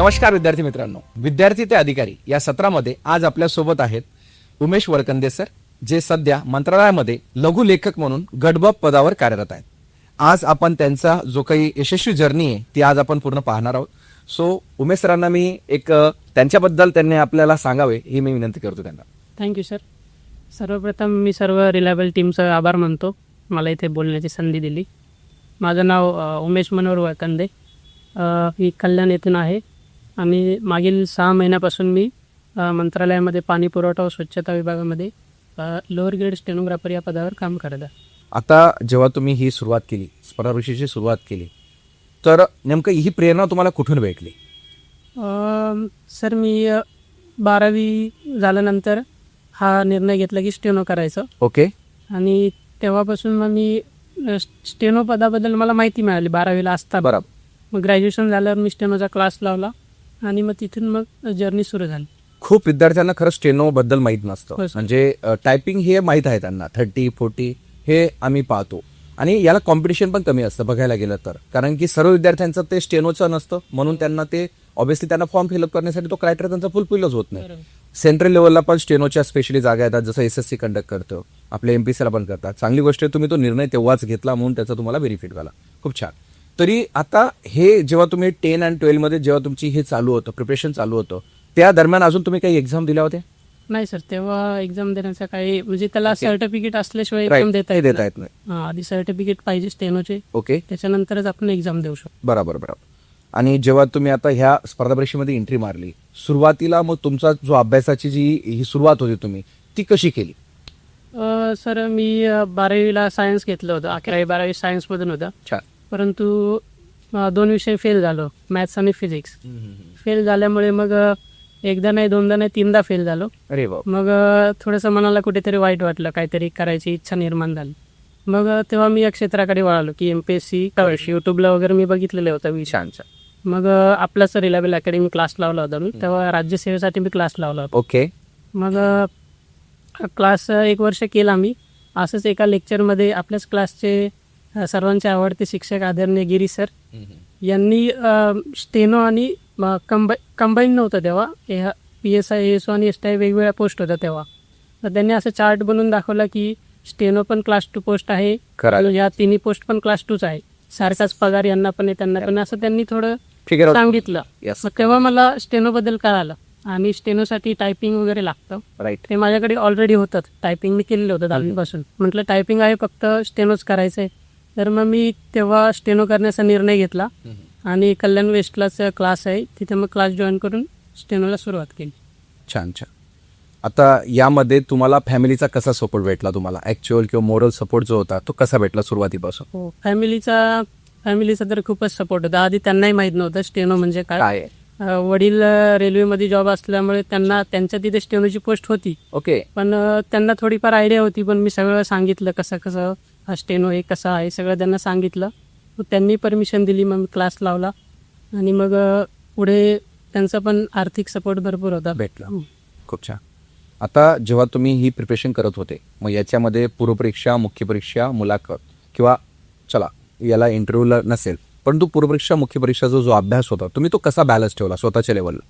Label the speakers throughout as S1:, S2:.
S1: नमस्कार विद्यार्थी मित्रांनो. विद्यार्थी ते अधिकारी या सत्रामध्ये आज आपल्यासोबत आहेत उमेश वळकंदे सर जे सध्या मंत्रालयामध्ये लघु लेखक म्हणून गडबब पदावर कार्यरत आहेत. आज आपण त्यांचा जो काही यशस्वी जर्नी आहे ती आज आपण पूर्ण पाहणार आहोत. सो उमेश सरांना मी एक त्यांच्याबद्दल त्यांनी आपल्याला सांगावे ही मी विनंती करतो त्यांना.
S2: थँक्यू सर सर्वप्रथम मी सर्व रिलायबल टीमचा आभार मानतो. मला इथे बोलण्याची संधी दिली. माझं नाव उमेश मनोहर वळकंदे मी कल्याण येथून आहे. आणि मागील सहा महिन्यापासून मी मंत्रालयामध्ये पाणी पुरवठा व स्वच्छता विभागामध्ये लोअर ग्रेड स्टेनोग्राफर या पदावर काम करत आहे.
S1: आता जेव्हा तुम्ही ही सुरुवात केली स्पर्धा सुरुवात केली तर नेमकं ही प्रेरणा तुम्हाला कुठून भेटली?
S2: सर मी बारावी झाल्यानंतर हा निर्णय घेतला की स्टेनो करायचं.
S1: ओके.
S2: आणि तेव्हापासून मग मी स्टेनो पदाबद्दल मला माहिती मिळाली बारावीला असता
S1: बरोबर
S2: मग ग्रॅज्युएशन झाल्यावर मी स्टेनोचा क्लास लावला. आणि मग तिथून मग जर्नी सुरू झाली.
S1: खूप विद्यार्थ्यांना खरं स्टेनो बद्दल माहीत नसतं.
S2: सर.
S1: म्हणजे टायपिंग हे माहीत आहे त्यांना. थर्टी फोर्टी हे आम्ही पाहतो. आणि याला कॉम्पिटिशन पण कमी असतं बघायला गेलं तर. कारण की सर्व विद्यार्थ्यांचं ते स्टेनोचं नसतं. म्हणून त्यांना ते ऑब्व्हियसली त्यांना फॉर्म फिलअप करण्यासाठी तो क्रायटेरिया त्यांचा फुलफिलच होत नाही. सेंट्रल लेवलला पण स्टेनोच्या स्पेशली जागा येतात. जसं एस एस सी कंडक्ट करतो. आपल्या एमपीसीला पण करतात. चांगली गोष्ट आहे तुम्ही तो निर्णय तेव्हाच घेतला म्हणून त्याचा तुम्हाला बेनिफिट झाला. खूप छान. तरी आता हे जेव्हा तुम्ही टेन अँड ट्वेल्वमध्ये जेव्हा तुमची हे चालू होतं प्रिपरेशन चालू होतं त्या दरम्यान अजून तुम्ही काही एक्झाम दिल्या होत्या?
S2: नाही सर तेव्हा एक्झाम देण्याचा काही म्हणजे त्याला सर्टिफिकेट असल्याशिवाय. एक्झाम देता येत
S1: देता
S2: नाही.
S1: येत नाही.
S2: हा, आधी सर्टिफिकेट पाहिजे स्टेनोचे
S1: ओके
S2: त्याच्यानंतरच आपण एक्झाम देऊ शकतो.
S1: बरोबर बरोबर. आणि जेव्हा तुम्ही आता ह्या स्पर्धा परीक्षेमध्ये एंट्री मारली सुरुवातीला मग तुमचा जो अभ्यासाची जी ही सुरुवात होती तुम्ही ती कशी केली?
S2: अ, सर मी अ, बारावीला सायन्स घेतलं होतं अकरावी बारावी सायन्समधून होतं.
S1: छान.
S2: परंतु दोन विषय फेल झालो मॅथ्स आणि फिजिक्स फेल झाल्यामुळे मग एकदा नाही दोनदा नाही तीनदा फेल झालो.
S1: अरे
S2: मग थोडंसं मनाला कुठेतरी वाईट वाटलं काहीतरी करायची इच्छा निर्माण झाली. मग तेव्हा मी या क्षेत्राकडे वळालो की एम पी एस सी युट्यूबला वगैरे मी बघितलेलं होतं विषय.
S1: छान छान.
S2: मग आपलाच रिलायबल अकॅडमी क्लास लावला होता मी तेव्हा राज्यसेवेसाठी मी क्लास लावला होता.
S1: ओके
S2: मग क्लास एक वर्ष केला मी. असंच एका लेक्चरमध्ये आपल्याच क्लासचे सर्वांचे आवडते शिक्षक आदरणीय गिरी सर. यांनी स्टेनो आणि कंबाई कंबाईन नव्हतं तेव्हा. पी एस आय एस आणि एस टी आय वेगवेगळ्या पोस्ट होत्या तेव्हा. तर त्यांनी असं चार्ट बनवून दाखवला की स्टेनो पण क्लास टू पोस्ट आहे. या तिन्ही पोस्ट पण क्लास टूच आहे. सारखाच पगार यांना पण आहे त्यांना पण असं त्यांनी थोडं सांगितलं. तेव्हा मला स्टेनो बद्दल कळालं. आणि स्टेनोसाठी टायपिंग वगैरे लागतं.
S1: राईट
S2: ते माझ्याकडे ऑलरेडी होतं. टायपिंग मी केलेलं होतं दहावीपासून. म्हटलं टायपिंग आहे फक्त स्टेनोच करायचं आहे तर मग मी तेव्हा स्टेनो करण्याचा निर्णय घेतला. आणि कल्याण वेस्टलाच क्लास आहे. तिथे मग क्लास जॉईन करून स्टेनोला सुरुवात केली.
S1: छान छान. आता यामध्ये तुम्हाला फॅमिलीचा कसा सपोर्ट भेटला तुम्हाला? ऍक्च्युअल किंवा मोरल सपोर्ट जो होता तो कसा भेटला सुरुवातीपासून?
S2: हो फॅमिलीचा फॅमिलीचा तर खूपच सपोर्ट होता. आधी त्यांनाही माहीत नव्हतं स्टेनो म्हणजे काय. वडील रेल्वेमध्ये जॉब असल्यामुळे त्यांना त्यांच्या तिथे स्टेनोची पोस्ट होती.
S1: ओके
S2: पण त्यांना थोडीफार आयडिया होती पण मी सगळं सांगितलं कसं कसं. हा स्टेनो हे कसं आहे सगळं त्यांना सांगितलं. मग त्यांनी परमिशन दिली मग क्लास लावला. आणि मग पुढे त्यांचा पण आर्थिक सपोर्ट भरपूर होता.
S1: भेटला. खूप छान. आता जेव्हा तुम्ही ही प्रिपरेशन करत होते मग याच्यामध्ये पूर्वपरीक्षा मुख्य परीक्षा मुलाखत किंवा चला याला इंटरव्ह्यूला नसेल परंतु पूर्वपरीक्षा मुख्य परीक्षाचा जो अभ्यास होता तुम्ही तो कसा बॅलन्स ठेवला स्वतःच्या लेवलला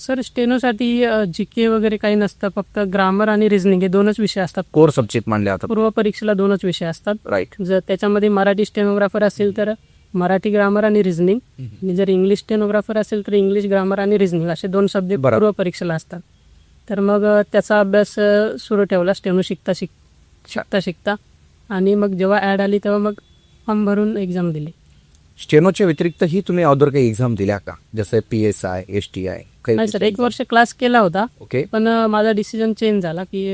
S2: सर स्टेनोसाठी जी के वगैरे काही नसतं फक्त ग्रामर आणि रिझनिंग हे दोनच विषय असतात.
S1: कोर सब्जेक्ट मानले आता.
S2: पूर्व परीक्षेला दोनच विषय असतात.
S1: राईट
S2: जर त्याच्यामध्ये मराठी स्टेनोग्राफर असेल तर मराठी ग्रामर आणि रिझनिंग आणि जर इंग्लिश स्टेनोग्राफर असेल तर इंग्लिश ग्रामर आणि रिझनिंग असे दोन सब्जेक्ट. पूर्व परीक्षेला असतात. तर मग त्याचा अभ्यास सुरू ठेवला. स्टेनो शिकता शिक शिकता शिकता. आणि मग जेव्हा ॲड आली तेव्हा मग फॉर्म भरून एक्झाम दिली.
S1: स्टेनोच्या व्यतिरिक्त ही तुम्ही अदर काही एक्झाम दिल्या का? जसं P S I S T I
S2: नाही सर एक वर्ष क्लास केला होता
S1: ओके.
S2: पण माझा डिसिजन चेंज झाला की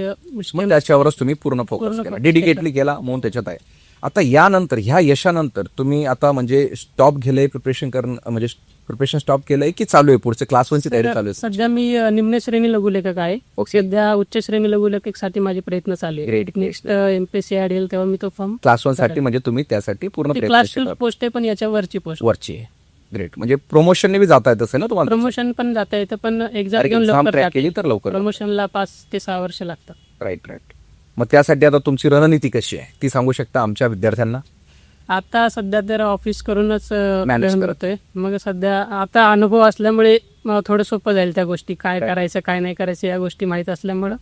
S1: त्याच्यावरच तुम्ही पूर्ण फोकस केला. डेडिकेटली केला म्हणून त्याच्यात आहे. आता यानंतर ह्या यशानंतर तुम्ही आता म्हणजे स्टॉप केलंय प्रिपरेशन करणं म्हणजे प्रिपरेशन स्टॉप केलंय की चालू आहे? पुढचे क्लास वनची तयारी चालू आहे?
S2: सध्या मी निम्न श्रेणी लघुलेखक आहे. सध्या उच्च श्रेणी लघुलेखक माझे प्रयत्न चालू आहे. नेक्स्ट एमपीएससी येईल तेव्हा मी तो फॉर्म
S1: क्लास वनसाठी म्हणजे तुम्ही त्यासाठी पूर्ण
S2: क्लास टू. पोस्ट आहे पण याच्या वरची पोस्ट
S1: वरची आहे. ग्रेट म्हणजे प्रमोशनने जाता येत असेल ना तुम्हाला?
S2: प्रमोशन पण जाता येतं पण एक्झाम घेऊन लवकर
S1: केली तर लवकर
S2: प्रमोशनला पाच ते सहा वर्ष लागतात.
S1: राईट राईट मग त्यासाठी आता तुमची रणनीती कशी आहे? ती सांगू शकता आमच्या विद्यार्थ्यांना?
S2: आता सध्या तर ऑफिस करूनच अ,
S1: Manage
S2: वेळ
S1: करत.
S2: मिळतोय. मग सध्या आता अनुभव असल्यामुळे थोडं सोपं जाईल त्या गोष्टी. काय? करायचं काय नाही करायचं या गोष्टी माहीत असल्यामुळं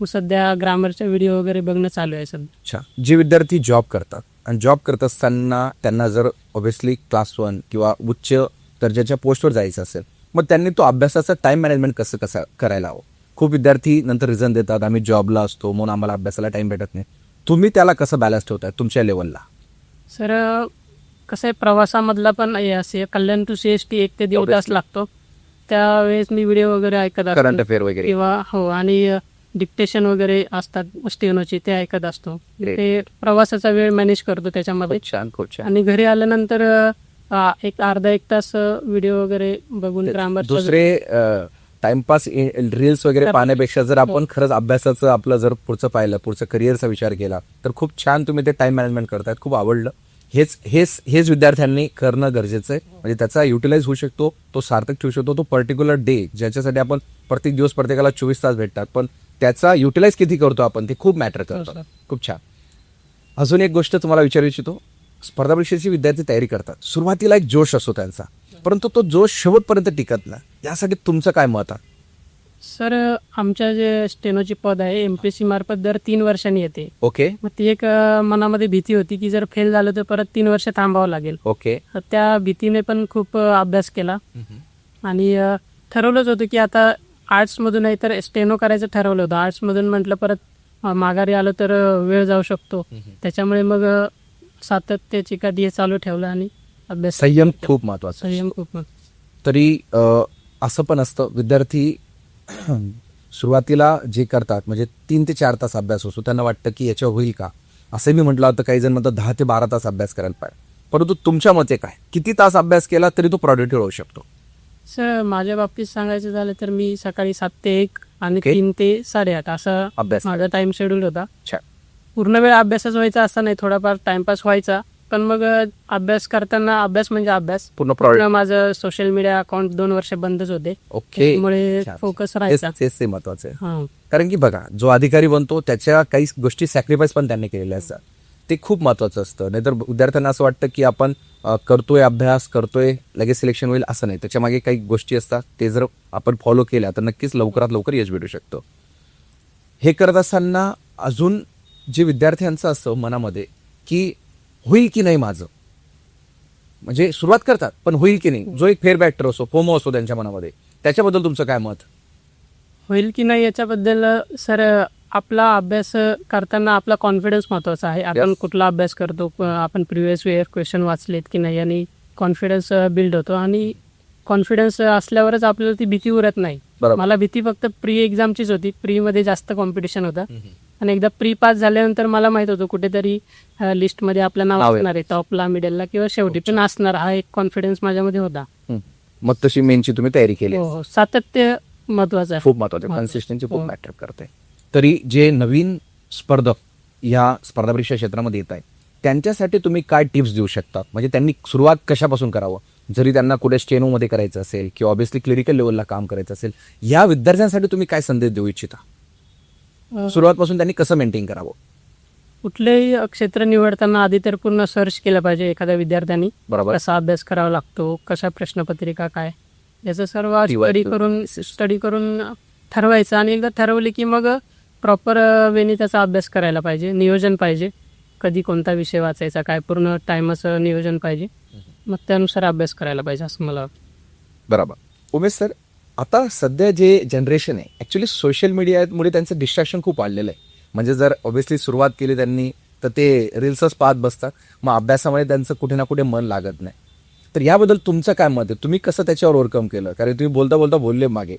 S2: मग सध्या ग्रामरचे व्हिडिओ वगैरे बघणं चालू आहे सध्या.
S1: अच्छा. जे विद्यार्थी जॉब करतात आणि जॉब करत असताना त्यांना जर ऑब्व्हियसली क्लास वन किंवा उच्च दर्जाच्या पोस्टवर जायचं असेल मग त्यांनी तो अभ्यासाचा टाइम मॅनेजमेंट कसं कसं करायला हवं? खूप विद्यार्थी नंतर रिझन देतात आम्ही जॉबला असतो म्हणून आम्हाला अभ्यासाला टाइम भेटत नाही. तुम्ही त्याला कसं बॅलन्स ठेवताय तुमच्या लेवलला
S2: सर कसं आहे प्रवासामधला पण हे असे Kalyan to C S T एक ते दीड तास. लागतो. त्यावेळेस मी व्हिडिओ वगैरे ऐकत
S1: करंट अफेअर वगैरे.
S2: किंवा हो आणि डिक्टेशन वगैरे असतात स्टेनोचे ते ऐकत असतो. ते प्रवासाचा वेळ मॅनेज करतो त्याच्यामध्ये.
S1: छान खूप छान.
S2: आणि घरी आल्यानंतर एक अर्धा एक तास व्हिडिओ वगैरे बघून ग्रामर
S1: दुसरे टाइमपास रील्स वगैरे पाहण्यापेक्षा जर आपण खरंच अभ्यासाचं आपलं जर पुढचं पाहिलं पुढचं करिअरचा विचार केला तर खूप छान तुम्ही ते टाइम मॅनेजमेंट करतायत. खूप आवडलं. हेच हेच हेच विद्यार्थ्यांनी करणं गरजेचं आहे. म्हणजे त्याचा युटिलाइज होऊ शकतो तो सार्थक ठेवू शकतो तो पर्टिक्युलर डे ज्याच्यासाठी आपण प्रत्येक दिवस प्रत्येकाला चोवीस तास भेटतात पण त्याचा युटिलाइज किती करतो आपण ते खूप मॅटर
S2: हो,
S1: करतं
S2: सर.
S1: खूप छान. अजून एक गोष्ट तुम्हाला विचारू इच्छितो. स्पर्धा परीक्षेची विद्यार्थी तयारी करतात. सुरुवातीला एक जोश असतो त्यांचा परंतु तो जोश शेवटपर्यंत टिकत नाही. यासाठी तुमचं काय मत आहे?
S2: सर आमच्या जे स्टेनोची पद आहे एमपीएससी मार्फत दर तीन वर्षांनी येते.
S1: ओके.
S2: मग ती एक अ, मनामध्ये भीती होती की जर फेल झालं तर परत तीन वर्ष थांबावं लागेल.
S1: ओके.
S2: तर त्या भीतीने पण खूप अ, अभ्यास केला. आणि अ, ठरवलंच होतं की आता आर्ट्समधून नाही तर स्टेनो करायचं ठरवलं होतं. आर्ट्समधून म्हटलं परत अ, माघारी आलं तर अ, वेळ जाऊ शकतो. त्याच्यामुळे मग अ, सातत्य चिकाटी हे चालू ठेवलं आणि अभ्यास
S1: संयम खूप महत्त्वाचा.
S2: संयम खूप
S1: तरी अ, असं पण असतं. विद्यार्थी सुरुवातीला जे करतात म्हणजे तीन ते चार तास अभ्यास असतो त्यांना वाटतं की याच्यावर होईल का? असं मी म्हटलं होतं काही जण म्हणतात दहा ते बारा तास अभ्यास करायला पाहिजे. परंतु तुमच्या मते काय? किती तास अभ्यास केला तरी तो प्रॉडक्टिव्ह होऊ शकतो?
S2: सर माझ्या बाबतीत सांगायचं झालं तर मी सकाळी सात ते एक आणि
S1: Okay.
S2: तीन ते साडेआठ असा
S1: अभ्यास
S2: माझा टाइम शेड्यूल होता. पूर्ण वेळ अभ्यासच व्हायचा असा नाही थोडाफार टाइमपास व्हायचा. पण मग अभ्यास करताना अभ्यास म्हणजे अभ्यास.
S1: पूर्ण
S2: पूर्ण
S1: प्रॉडक्ट
S2: माझं सोशल मीडिया अकाउंट दोन वर्ष बंदच होते.
S1: ओके.
S2: त्यामुळे फोकस राहायचा.
S1: तेच ते महत्वाचं आहे.
S2: हा.
S1: कारण की बघा जो अधिकारी बनतो त्याच्या काही गोष्टी सॅक्रिफाईस पण त्यांनी केलेल्या असतात. ते खूप महत्वाचं असतं. नाहीतर विद्यार्थ्यांना असं वाटतं की आपण करतोय अभ्यास करतोय लगेच सिलेक्शन होईल असं नाही. त्याच्यामागे काही गोष्टी असतात ते जर आपण फॉलो केल्या तर नक्कीच लवकरात लवकर यश भेटू शकतो. हे करत असताना अजून जे विद्यार्थ्यांचं असतं मनामध्ये की होईल की नाही माझं? म्हणजे सुरुवात करतात पण होईल की नाही? जो एक फेअरबॅक्टर असतो फोमो असतो त्यांच्या मनामध्ये त्याच्याबद्दल तुमचं काय मत?
S2: होईल की नाही याच्याबद्दल सर आपला अभ्यास करताना आपला कॉन्फिडन्स महत्त्वाचा आहे. आपण. कुठला अभ्यास करतो आपण प्रिव्हियस वेअर क्वेश्चन वाचलेत की नाही आणि कॉन्फिडन्स बिल्ड होतो. आणि कॉन्फिडन्स असल्यावरच आपल्याला ती भीती उरत नाही. मला भीती फक्त प्री एक्झामचीच होती. प्री मध्ये जास्त कॉम्पिटिशन होता. आणि एकदा प्री पास झाल्यानंतर मला माहीत होतं कुठेतरी लिस्टमध्ये आपलं नाव. असणार आहे टॉपला मिडलला किंवा शेवटी पण असणार. हा एक कॉन्फिडन्स माझ्यामध्ये होता.
S1: हं. मग तशी मेनची तुम्ही तयारी केली
S2: हो हो. सातत्य महत्वाचं आहे.
S1: खूप महत्वाचं. कन्सिस्टन्सी खूप
S2: हो.
S1: मॅटर करते तरी जे नवीन स्पर्धक या स्पर्धा परीक्षा क्षेत्रामध्ये येत आहेत त्यांच्यासाठी तुम्ही काय टिप्स देऊ शकता म्हणजे त्यांनी सुरुवात कशापासून करावं? जरी त्यांना कुठे स्टेनोमध्ये करायचं असेल किंवा ऑब्व्हियसली क्लिनिकल लेवलला काम करायचं असेल या विद्यार्थ्यांसाठी तुम्ही काय संदेश देऊ इच्छिता? सुरुवातपासून त्यांनी कसं मेंटेन करावं?
S2: कुठलेही क्षेत्र निवडताना आधी तर पूर्ण सर्च केलं पाहिजे एखाद्या विद्यार्थ्यांनी.
S1: बरोबर.
S2: कसा अभ्यास करावा लागतो? कशा प्रश्नपत्रिका काय? याचं सर्व स्टडी. करून स्टडी करून ठरवायचं आणि एकदा ठरवले की मग प्रॉपर वेनी त्याचा अभ्यास करायला पाहिजे नियोजन पाहिजे. कधी कोणता विषय वाचायचा काय पूर्ण टाइमाचं नियोजन पाहिजे. मग त्यानुसार अभ्यास करायला पाहिजे असं मला
S1: बरोबर. उमेश सर आता सध्या जे जनरेशन आहे ॲक्च्युली सोशल मीडियामुळे त्यांचं डिस्ट्रॅक्शन खूप वाढलेलं आहे. म्हणजे जर ऑब्व्हियसली सुरुवात केली त्यांनी तर ते रील्सच पाहत बसतात. मग अभ्यासामुळे त्यांचं कुठे ना कुठे मन लागत नाही. तर याबद्दल तुमचं काय मत आहे? तुम्ही कसं त्याच्यावर ओव्हरकम केलं? कारण तुम्ही बोलता बोलता बोलले मागे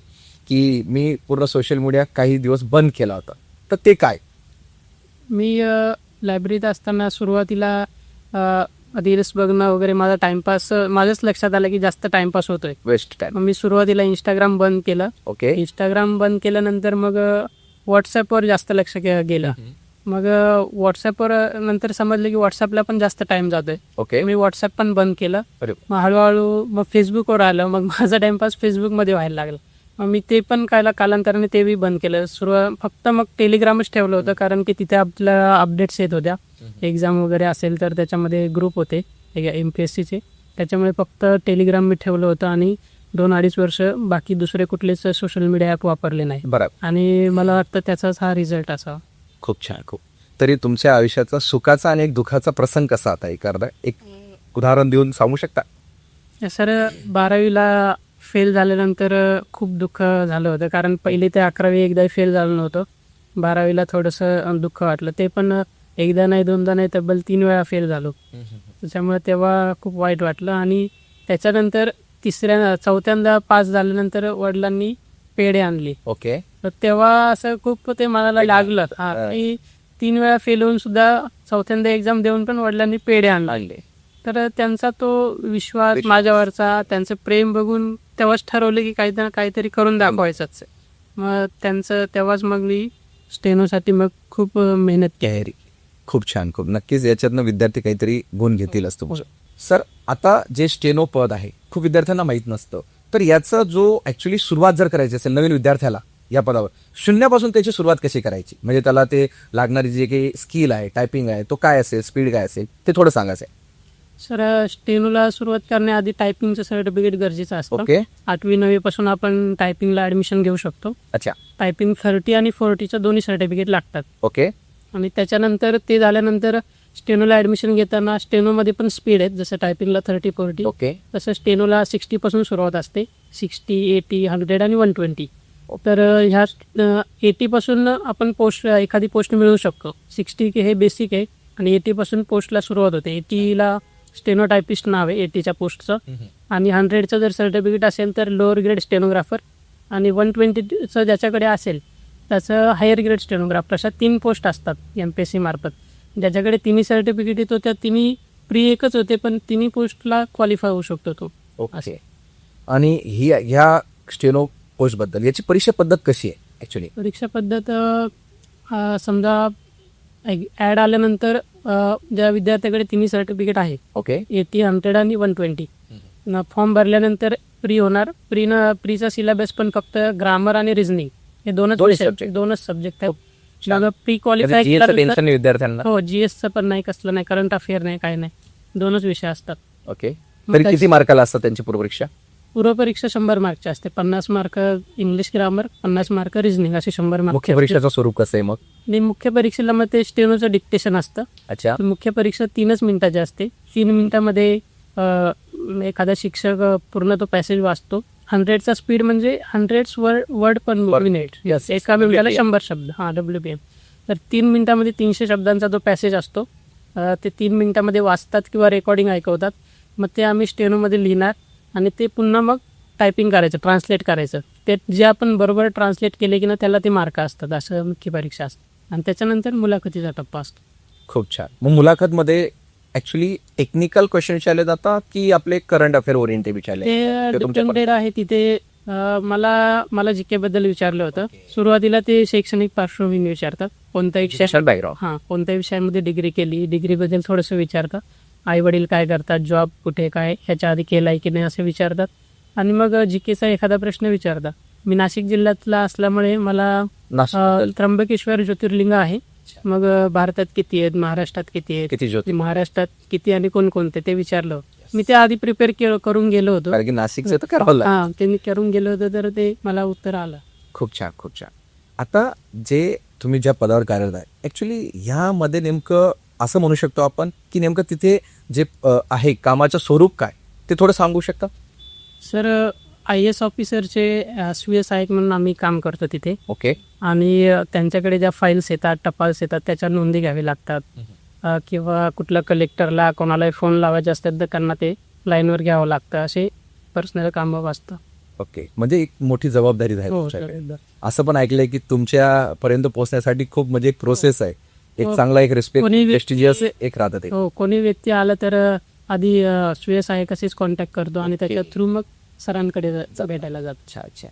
S1: की मी पूर्ण सोशल मीडिया काही दिवस बंद केला होता. तर ते काय?
S2: मी लायब्ररीत असताना सुरुवातीला रील्स बघणं वगैरे माझा टाइमपास माझ्याच लक्षात आलं की जास्त टाइमपास होतोय.
S1: वेस्ट टाइम
S2: मग मी सुरुवातीला इंस्टाग्राम बंद केलं.
S1: ओके
S2: इंस्टाग्राम बंद केल्यानंतर मग व्हॉट्सअपवर जास्त लक्ष गे- गेलं. मग व्हॉट्सअपवर नंतर समजलं की व्हॉट्सअपला पण जास्त टाइम जातोय.
S1: ओके
S2: मी व्हॉट्सअप पण बंद केलं.
S1: अरे
S2: मग हळूहळू मग फेसबुकवर आलं. मग माझा टाइमपास फेसबुकमध्ये व्हायला लागला. मग मी ते पण कायला कालांतराने ते बी बंद केलं. सुरुवात फक्त मग टेलिग्रामच ठेवलं होतं कारण की तिथे आपल्याला अपडेट्स येत होत्या. एक्झाम वगैरे असेल तर त्याच्यामध्ये ग्रुप होते एम पी एस सीचे त्याच्यामुळे फक्त टेलिग्राम मी ठेवलं होतं आणि दोन अडीच वर्ष बाकी दुसरे कुठलेच सोशल मीडिया ॲप वापरले नाही.
S1: बरोबर
S2: आणि मला वाटतं त्याचाच हा रिझल्ट असावा.
S1: खूप छान खूप. तरी तुमच्या आयुष्याचा सुखाचा आणि एक दुःखाचा प्रसंग कसा आता एक अर्धा एक उदाहरण देऊन सांगू शकता?
S2: सर बारावीला फेल झाल्यानंतर खूप दुःख झालं होतं. कारण पहिली ते अकरावी एकदा फेल झालं नव्हतं. बारावीला थोडंसं दुःख वाटलं. ते पण एकदा नाही दोनदा नाही तब्बल तीन वेळा फेल झालो. त्याच्यामुळे तेव्हा खूप वाईट वाटलं. आणि त्याच्यानंतर तिसऱ्या चौथ्यांदा पास झाल्यानंतर वडिलांनी पेढे आणले.
S1: ओके.
S2: तर तेव्हा असं खूप ते मनाला लागलं. हा. की तीन वेळा फेल होऊन सुद्धा चौथ्यांदा एक्झाम देऊन पण वडिलांनी पेढे आणले. तर त्यांचा तो विश्वास माझ्यावरचा त्यांचं प्रेम बघून तेव्हाच ठरवलं की काही ना काहीतरी करून दाखवायचंच. मग त्यांचं तेव्हाच मग मी स्टेनोसाठी मग खूप मेहनत केली.
S1: खूप छान खूप. नक्कीच याच्यातनं विद्यार्थी काहीतरी गुण घेतीलच तुमचं सर आता जे स्टेनो पद आहे खूप विद्यार्थ्यांना माहीत नसतं. तर याचा जो ऍक्च्युली सुरुवात जर करायची असेल नवीन विद्यार्थ्याला या पदावर शून्यापासून त्याची सुरुवात कशी करायची? म्हणजे त्याला ते लागणारी जे काही स्किल आहे टायपिंग आहे तो काय असेल स्पीड काय असेल ते थोडं सांगायचं आहे
S2: सर स्टेनोला सुरुवात करण्याआधी टायपिंगचं सर्टिफिकेट गरजेचं असतं.
S1: ओके.
S2: आठवी नववी पासून आपण टायपिंगला ऍडमिशन घेऊ शकतो.
S1: अच्छा.
S2: टायपिंग थर्टी आणि फोर्टीचं दोन्ही सर्टिफिकेट लागतात.
S1: ओके.
S2: आणि त्याच्यानंतर ते झाल्यानंतर स्टेनोला ऍडमिशन घेताना स्टेनोमध्ये पण स्पीड आहेत जसं टायपिंगला थर्टी फोर्टी
S1: ओके
S2: तसं स्टेनोला सिक्स्टी पासून सुरुवात असते. सिक्स्टी एटी हंड्रेड आणि वन ट्वेंटी तर ह्या एटी पासून आपण पोस्ट एखादी पोस्ट मिळवू शकतो. सिक्स्टी हे बेसिक आहे आणि एटी पासून पोस्टला सुरुवात होते. एटीला स्टेनो टायपिस्ट नाव आहे एटीच्या पोस्टचं आणि हंड्रेडचं जर सर्टिफिकेट असेल तर लोअर ग्रेड स्टेनोग्राफर आणि वन ट्वेंटीचं ज्याच्याकडे असेल त्याचं हायर ग्रेड स्टेनोग्राफर अशा तीन पोस्ट असतात एम पी एस सी मार्फत. ज्याच्याकडे तिन्ही सर्टिफिकेट येतो त्या तिन्ही प्री एकच होते पण तिन्ही पोस्टला क्वालिफाय होऊ शकतो तो.
S1: ओके आणि ही ह्या स्टेनो पोस्टबद्दल याची परीक्षा पद्धत कशी आहे ऍक्च्युली
S2: परीक्षा पद्धत समजा ॲड आल्यानंतर ज्या विद्यार्थ्याकडे तिन्ही सर्टिफिकेट आहे
S1: ओके
S2: एटी हंड्रेड आणि वन ट्वेंटी फॉर्म भरल्यानंतर प्री होणार. प्री न प्रीचा सिलेबस पण फक्त ग्रामर आणि रिझनिंग हे दोनच
S1: subject.
S2: दोनच सब्जेक्ट आहेत. प्री क्वालिफाय
S1: टेन्शन विद्यार्थ्यांना.
S2: हो जीएसचं पण नाही कसलं नाही. करंट अफेअर नाही काय नाही. दोनच विषय असतात.
S1: ओके तरी किती मार्काला असतात त्यांची पूर्वपरीक्षा?
S2: पूर्वपरीक्षा शंभर मार्कची असते. पन्नास मार्क इंग्लिश ग्रामर पन्नास मार्क रिझनिंग असे शंभर मार्क
S1: मुख्य परीक्षेचं स्वरूप कसं आहे मग?
S2: आणि मुख्य परीक्षेला मग ते स्टेनोचं डिक्टेशन असतं.
S1: अच्छा.
S2: मुख्य परीक्षा तीनच मिनिटाची असते. तीन मिनिटामध्ये एखादा शिक्षक पूर्ण तो पॅसेज वाचतो. हंड्रेडचा स्पीड म्हणजे hundred word word per minute
S1: Yes.
S2: एका मिनिटाला. शंभर शब्द. हां डब्ल्यू पी एम तर तीन मिनिटामध्ये तीनशे शब्दांचा तो पॅसेज असतो ते तीन मिनिटामध्ये वाचतात किंवा रेकॉर्डिंग ऐकवतात. मग ते आम्ही स्टेनोमध्ये लिहिणार आणि ते पुन्हा मग टायपिंग करायचं ट्रान्सलेट करायचं. ते जे आपण बरोबर ट्रान्सलेट केले की ना त्याला ते मार्क असतात. असं मुख्य परीक्षा असते. आणि त्याच्यानंतर मुलाखतीचा टप्पा असतो.
S1: खूप छान. मग मुलाखत मध्ये ऍक्च्युली टेक्निकल क्वेश्चन विचारले जातात की आपले करंट अफेअर ओरिएंटेड विचारले.
S2: आहे तिथे मला मला जीके बद्दल विचारलं होतं. सुरुवातीला ते शैक्षणिक पार्श्वभूमी विचारतात. कोणत्याही
S1: बॅकग्राऊंड
S2: हां कोणत्या विषयामध्ये डिग्री केली डिग्री बद्दल थोडंसं विचारतात. आई वडील काय करतात जॉब कुठे काय ह्याच्या आधी केलाय की नाही असे विचारतात. आणि मग जीकेचा एखादा प्रश्न विचारतात. मी नाशिक जिल्ह्यातला असल्यामुळे मला त्र्यंबकेश्वर ज्योतिर्लिंग आहे. मग भारतात किती आहेत? महाराष्ट्रात किती आहेत?
S1: किती ज्योती
S2: महाराष्ट्रात किती आणि कोणकोणते? ते विचारलं मी ते आधी प्रिपेअर करून गेलो होतो.
S1: कारण की नाशिकचं तर करावं.
S2: हा ते मी करून गेलो होतो तर ते मला उत्तर आलं.
S1: खूप छान खूप छान. आता जे तुम्ही ज्या पदावर कार्यरत आहे ऍक्च्युली ह्यामध्ये नेमकं असं म्हणू शकतो आपण की नेमकं तिथे जे अ, आहे कामाचं स्वरूप काय ते थोडं सांगू शकता?
S2: सर आय एस ऑफिसरचे सुएस आहेत म्हणून आम्ही काम करतो तिथे.
S1: ओके.
S2: आणि त्यांच्याकडे ज्या फाईल्स येतात टपाल्स येतात त्याच्या नोंदी घ्यावी लागतात. किंवा कुठल्या कलेक्टरला कोणाला फोन लावायचे असतात तर त्यांना ते लाईनवर घ्यावं लागतं. असे पर्सनल कामं वाचतं
S1: ओके. म्हणजे एक मोठी जबाबदारी आहे
S2: हो
S1: असं पण ऐकलंय की तुमच्या पर्यंत पोहोचण्यासाठी खूप म्हणजे एक प्रोसेस आहे. एक
S2: हो.
S1: चांगला एक रिस्पेक्ट एक राहतं ते.
S2: हो कोणी व्यक्ती आला तर आधी सुएस आहे कसेच कॉन्टॅक्ट करतो आणि त्याच्या थ्रू मग सरांकडे जा- भेटायला जातो
S1: अच्छा अच्छा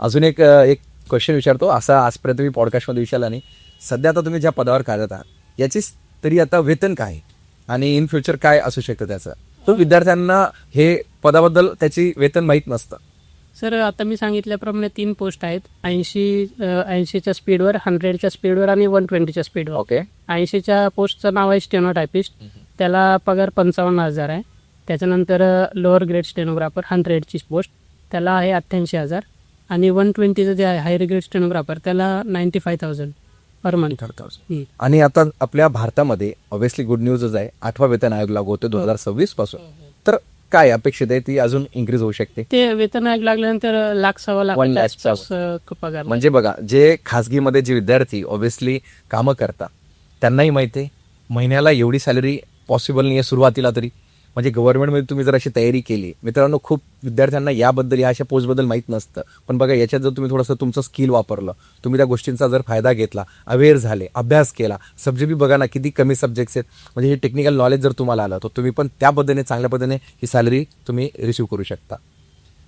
S1: अजून एक एक क्वेश्चन विचारतो. असा आजपर्यंत मी पॉडकास्टमध्ये विचारला नाही. सध्या आता तुम्ही ज्या पदावर कार्यरत आहात याची तरी आता वेतन काय? आहे? आणि इन फ्युचर काय असू शकतं त्याचं? तो विद्यार्थ्यांना हे पदाबद्दल त्याची वेतन माहीत नसतं.
S2: सर आता मी सांगितल्याप्रमाणे तीन पोस्ट आहेत. ऐंशी ऐंशीच्या स्पीडवर हंड्रेडच्या स्पीडवर आणि वन ट्वेंटीच्या स्पीडवर
S1: ओके
S2: ऐंशीच्या पोस्टचं नाव आहे स्टेनोटायपिस्ट त्याला पगार पंचावन्न हजार आहे. त्याच्यानंतर लोअर ग्रेड स्टेनोग्राफर हंड्रेडची पोस्ट त्याला आहे अठ्ठ्याऐंशी हजार. आणि वन ट्वेंटीचं जे आहे हायर ग्रेड स्टेनोग्राफर त्याला ninety five thousand per month
S1: आणि आता आपल्या भारतामध्ये ऑब्व्हियसली गुड न्यूजच आहे आठवा वेतन आयोग लागू होतो दोन हजार सव्वीसपासून. तर काय अपेक्षित आहे ती अजून इन्क्रीज होऊ शकते?
S2: ते वेतन आयोग लागल्यानंतर लाख सव्वा लाख पगार.
S1: म्हणजे बघा जे खासगीमध्ये जे विद्यार्थी ऑब्व्हियसली कामं करतात त्यांनाही माहिती आहे महिन्याला एवढी सॅलरी पॉसिबल नाही आहे सुरुवातीला तरी. म्हणजे गव्हर्नमेंटमध्ये तुम्ही जर अशी तयारी केली मित्रांनो खूप विद्यार्थ्यांना याबद्दल या अशा पोस्टबद्दल माहीत नसतं. पण बघा याच्यात जर तुम्ही थोडंसं तुमचं स्किल वापरलं तुम्ही त्या गोष्टींचा जर फायदा घेतला अवेअर झाले अभ्यास केला सब्जेक्ट बी बघा ना किती कमी सब्जेक्ट्स आहेत. म्हणजे हे टेक्निकल नॉलेज जर तुम्हाला आलं तर तुम्ही पण त्या पद्धतीने चांगल्या पद्धतीने ही सॅलरी तुम्ही रिसिव्ह करू शकता.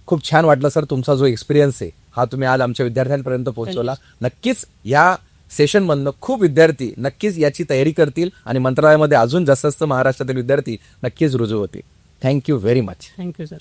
S1: खूप छान वाटलं सर तुमचा जो एक्सपिरियन्स आहे हा तुम्ही आज आमच्या विद्यार्थ्यांपर्यंत पोहोचवला. नक्कीच या सेशनमधनं खूप विद्यार्थी नक्कीच याची तयारी करतील आणि मंत्रालयामध्ये अजून जास्त जास्त महाराष्ट्रातील विद्यार्थी नक्कीच रुजू होतील. Thank you very much
S2: thank you sir